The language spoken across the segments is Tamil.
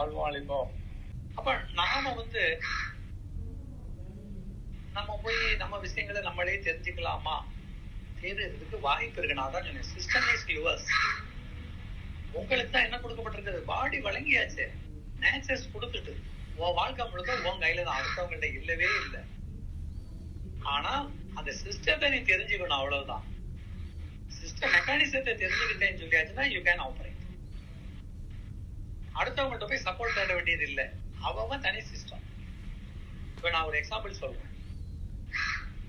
வாழ்வாளிப்போம் அப்ப நாம வந்து நம்ம போய் நம்ம விஷயங்களை நம்மளே தெரிஞ்சுக்கலாமா? தெரியறதுக்கு வாய்ப்பு இருக்கு நான் தான் சிஸ்டம் இஸ் யுவர்ஸ் உங்களுக்கு தான் என்ன கொடுக்கப்பட்டிருக்குது? பாடி வழங்கியாச்சு. நேச்சர்ஸ் கொடுத்துட்டு. உன் வாழ்க்கை முழுக்க உன் கையில தான். அடுத்தவங்கள்ட்ட இல்லவே இல்லை. ஆனா அந்த சிஸ்டத்தை நீ தெரிஞ்சுக்கணும் அவ்வளவுதான். சிஸ்டம் மெக்கானிசத்தை தெரிஞ்சுக்கிட்டேன்னு சொல்லியாச்சுன்னா யூ கேன் ஆப்ரேட் அடுத்தவங்கள்ட்ட போய் சப்போர்ட் தேட வேண்டியது இல்லை. அவன் தனி சிஸ்டம் இப்ப நான் ஒரு எக்ஸாம்பிள் சொல்றேன்.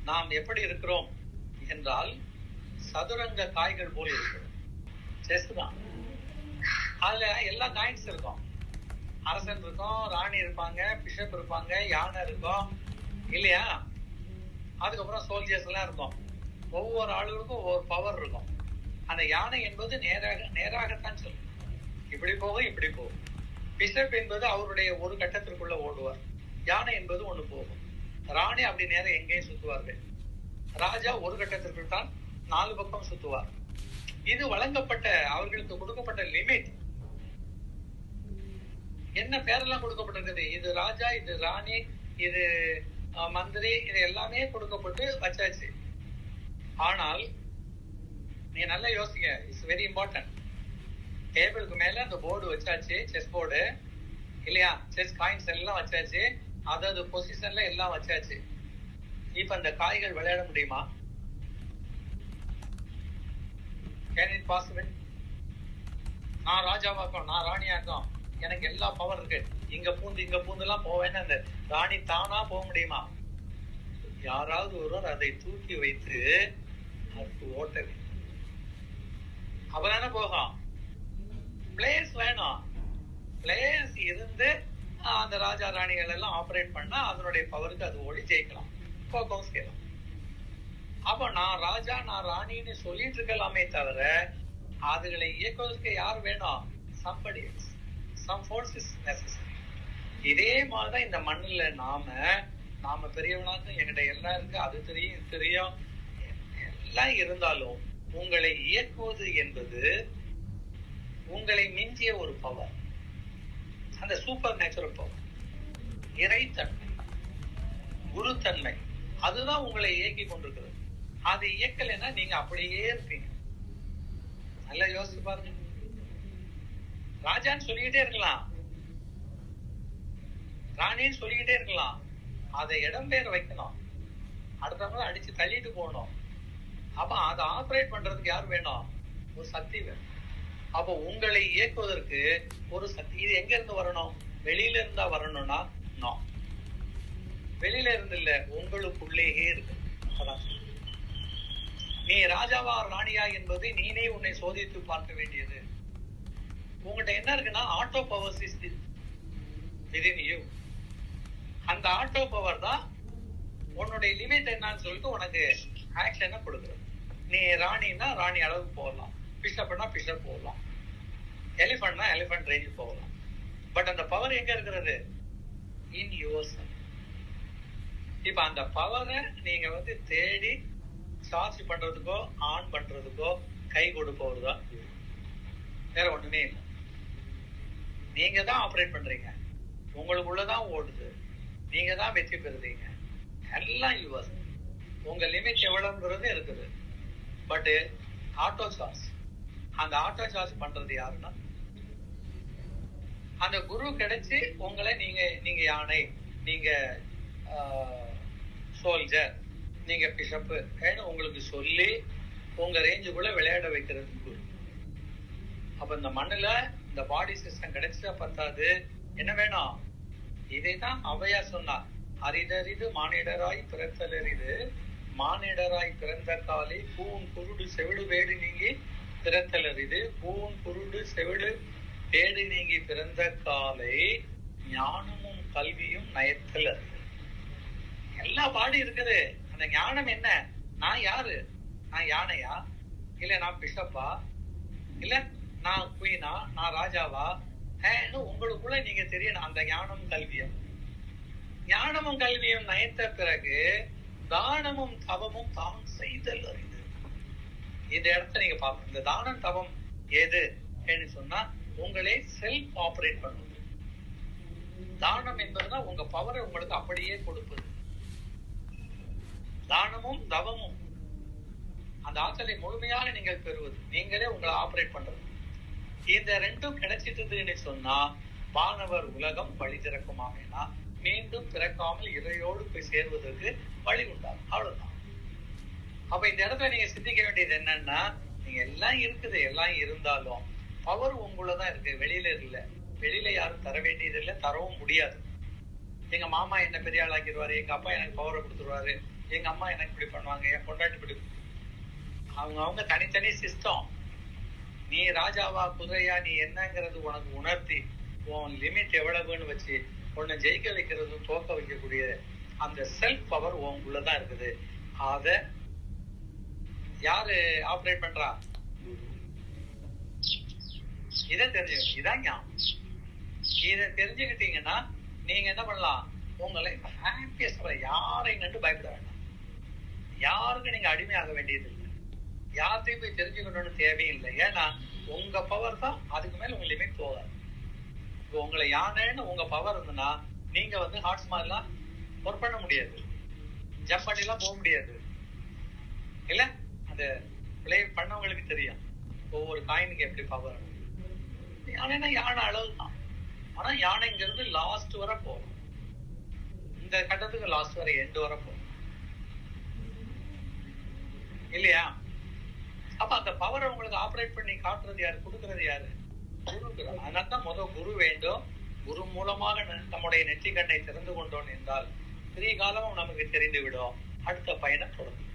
நாம் எப்படி இருக்கிறோம் என்றால் சதுரங்க காய்கள் போல் இருக்கிறோம் செஸ் தான். அதுல எல்லா காயின்ஸ் இருக்கும். அரசன் இருக்கும் ராணி இருப்பாங்க பிஷப் இருப்பாங்க யானை இருக்கும். இல்லையா? அதுக்கப்புறம் சோல்ஜர்ஸ் எல்லாம் இருக்கும். ஒவ்வொரு ஆளுகளுக்கும் ஒவ்வொரு பவர் இருக்கும். அந்த யானை என்பது நேராக நேராகத்தான் சொல்லும். இப்படி போகும் இப்படி போகும் பிஷப் என்பது அவருடைய ஒரு கட்டத்திற்குள்ள ஓடுவார். யானை என்பது ஒண்ணு போகும். ராணி அப்படி நேரம் எங்கேயும் சுத்துவார்கள் ராஜா ஒரு கட்டத்திற்குள் தான் நாலு பக்கம் சுத்துவார். இது வழங்கப்பட்ட அவர்களுக்கு கொடுக்கப்பட்ட லிமிட். என்ன பேரெல்லாம் கொடுக்கப்பட்டிருக்குது? இது ராஜா இது ராணி இது மந்திரி இது எல்லாமே கொடுக்கப்பட்டு வச்சாச்சு. ஆனால் நீ நல்லா யோசிங்க இட்ஸ் வெரி இம்பார்ட்டன்ட் டேபிளுக்கு மேல அந்த போர்டு வச்சாச்சு செஸ் போர்டு இல்லையா? செஸ் காயின்ஸ் எல்லாம் வச்சாச்சு. அதாவது பொசிஷன்ல எல்லாம் வச்சாச்சு. இப்ப அந்த காய்கள் விளையாட முடியுமா? கேன் இட் பாசிபிள் நான் ராஜாவாக்கும் நான் ராணியாக்கும் எனக்கு எல்லா பவர் இருக்கு. இங்க பூந்து இங்க பூந்து எல்லாம் போவேன்னு அந்த ராணி தானா போக முடியுமா? யாராவது ஒருவர் அதை தூக்கி வைத்து அதுக்கு ஓட்டவே வேண்டும். போகும் பிளேஸ் வேணும். பிளேஸ் இருந்து அந்த ராஜா ராணிகள் எல்லாம் ஆபரேட் பண்ணா அதனுடைய பவருக்கு அது ஓடி ஜெயிக்கலாம். போக்கவும் செய்யலாம் அப்ப நான் ராஜா நான் ராணின்னு சொல்லிட்டு இருக்கலாமே தவிர அதுகளை இயக்குவதற்கு யார் வேணும்? Somebody some force is necessary இதே மாதிரிதான் இந்த மண்ணுல நாம நாம பெரியவனாக எங்கிட்ட எல்லாம் இருக்கு அது தெரியும் தெரியும். எல்லாம் இருந்தாலும் உங்களை இயக்குவது என்பது உங்களை மிஞ்சிய ஒரு பவர் அந்த சூப்பர் நேச்சுரல் பவர் இறைத்தன்மை குருத்தன்மை அதுதான் உங்களை இயக்கி கொண்டிருக்கிறது. அது இயக்கலைன்னா நீங்க அப்படியே இருப்பீங்க. நல்லா யோசிச்சு பாருங்க. ராஜான்னு சொல்லிக்கிட்டே இருக்கலாம். ராணின்னு சொல்லிக்கிட்டே இருக்கலாம். அதை இடம்பெயர வைக்கணும். அடுத்தவங்க அடிச்சு தள்ளிட்டு போகணும். அப்ப அதை ஆபரேட் பண்றதுக்கு யார் வேணும்? ஒரு சக்தி வேணும். அப்ப உங்களை இயக்குவதற்கு ஒரு சக்தி. இது எங்க இருந்து வரணும்? வெளியில இருந்தா வரணும்னா நோ. வெளியில இருந்து இல்ல உங்களுக்குள்ளேயே இருக்கு. அதான் நீ ராஜாவா ராணியா என்பது நீனே உன்னை சோதித்து பார்க்க வேண்டியது. உங்ககிட்ட என்ன இருக்குன்னா auto power system within you அந்த ஆட்டோ பவர் தான் உன்னுடைய லிமிட் என்னன்னு சொல்லிட்டு உனக்கு ஆக்ஷனை கொடுக்குறது நீ ராணின்னா ராணி அளவுக்கு போகலாம். பிஷப்னா பிஷப் போகலாம் எலிஃபண்ட்னா எலிஃபண்ட் ரேஞ்சு போகலாம் பட் அந்த பவர் எங்க இருக்கிறது? இன் யோசன் இப்ப அந்த பவரை நீங்க வந்து தேடி சார்ஜ் பண்றதுக்கோ ஆன் பண்றதுக்கோ கை கொடுப்பவர் தான் வேற ஒண்ணுமே இல்லை. நீங்க தான் ஆப்ரேட் பண்றீங்க. உங்களுக்குள்ளதான் ஓடுது. நீங்க தான் வெற்றி பெறுறீங்க. எல்லாம் யுவர் உங்க லிமிட் எவ்வளவுங்கிறது இருக்குது. பட் ஆட்டோ சார்ஜ் அந்த ஆட்டோ சார்ஜ் பண்றது யாருன்னா? அந்த குரு கிடைச்சு உங்களை நீங்க நீங்க யானை நீங்க சோல்ஜர் நீங்க பிஷப்பு உங்களுக்கு சொல்லி உங்க ரேஞ்சுக்குள்ள விளையாட வைக்கிறது குரு. அப்ப இந்த மண்ணுல இந்த பாடி சிஸ்டம் கிடைச்சா பத்தாது. என்ன வேணும்? இதைதான் அவையா சொன்னார் அரிதறிது மானிடராய் பிறத்தலரிது. மானிடராய் பிறந்த காலை பூன் குருடு செவிடு வேடு நீங்கி பிறத்தலரிது பூன் குருடு செவிடு பேடு நீங்கி பிறந்த காலை ஞானமும் கல்வியும் நயத்தல் எல்லா பாடி இருக்குது. அந்த ஞானம் என்ன? நான் யாரு? நான் யானையா? இல்ல நான் பிஷப்பா? இல்ல நான் குயினா? நான் ராஜாவா? ஏன்னு உங்களுக்குள்ள நீங்க தெரியணும். அந்த ஞானம் கல்வியும். ஞானமும் கல்வியும் நயத்த பிறகு தானமும் தவமும் தான் செய்தல் அறிவு இந்த இடத்த நீங்க பாப்போம் இந்த தானம் தவம் எது சொன்னா உங்களே செல்ஃப் ஆபரேட் பண்ணுவது தானம் என்பதுதான் உங்க பவரை உங்களுக்கு அப்படியே கொடுப்பது. தானமும் தவமும் அந்த ஆற்றலை முழுமையாக நீங்கள் பெறுவது. நீங்களே உங்களை ஆபரேட் பண்றது. இந்த ரெண்டும் கிடைச்சிட்டதுன்னு சொன்னா வானவர் உலகம் வழி திறக்குமாமேனா மீண்டும் பிறக்காமல் இறையோடு போய் சேர்வதற்கு வழி உண்டாகும். அவ்வளவுதான். அப்ப இந்த இடத்துல நீங்க சிந்திக்க வேண்டியது என்னன்னா நீங்க எல்லாம் இருக்குது எல்லாம் இருந்தாலும் பவர் உங்களதான் இருக்கு. வெளியில இல்ல. வெளியில யாரும் தர வேண்டியது இல்லை தரவும் முடியாது. எங்க மாமா என்ன பெரிய ஆளாக்கிடுவாரு எங்க அப்பா எனக்கு பவரை கொடுத்துருவாரு எங்க அம்மா எனக்கு இப்படி பண்ணுவாங்க என் பொண்டாட்டி இப்படி அவங்க அவங்க தனித்தனி சிஸ்டம் நீ ராஜாவா குதிரையா நீ என்னங்கிறது உனக்கு உணர்த்தி உன் லிமிட் எவ்வளவுன்னு வச்சு உன்னை ஜெயிக்க வைக்கிறதும் தோக்க வைக்கக்கூடிய அந்த செல்ஃப் பவர் உங்களுக்குள்ளதான் இருக்குது. அதை யாரு ஆப்ரேட் பண்றா? இதை தெரிஞ்சுக்கணும் இதான் ஞாபகம். இதை தெரிஞ்சுக்கிட்டீங்கன்னா நீங்க என்ன பண்ணலாம்? உங்களை ஹாப்பியஸ் யாரையும் கண்டு பயப்பட வேண்டாம். யாருக்கு நீங்க அடிமையாக வேண்டியது இல்லை. யார்த்தையும் போய் தெரிஞ்சுக்கணும்னு தேவையில்லை ஏன்னா உங்க பவர் தான் அதுக்கு மேல உங்க லிமிட் போகாது. இப்போ உங்களை யானைன்னு உங்க பவர் இருந்ததுன்னா நீங்க வந்து ஹார்ட்ஸ் மாதிரிலாம் ஒர்க் பண்ண முடியாது. ஜம்ப் பண்ணிலாம் போக முடியாது. இல்லை? அந்த பிளே பண்ணவங்களுக்கு தெரியும். ஒவ்வொரு காயினுக்கு எப்படி பவர் யானைனா யானை அளவு தான் ஆனா யானைங்கிறது லாஸ்ட் வரை போகும். இந்த கட்டத்துக்கு லாஸ்ட் வரை எண்டு வரை போகும். இல்லையா? அப்ப அந்த பவர் உங்களுக்கு ஆபரேட் பண்ணி காட்டுறது யாரு? கொடுக்கறது யாரு? குரு அதனால்தான் முதல் குரு வேண்டும். குரு மூலமாக நம்முடைய நெற்றி கண்ணை திறந்து கொண்டோம் என்றால் திரிய காலமும் நமக்கு தெரிந்து விடும் அடுத்த பயணம் தொடங்கும்.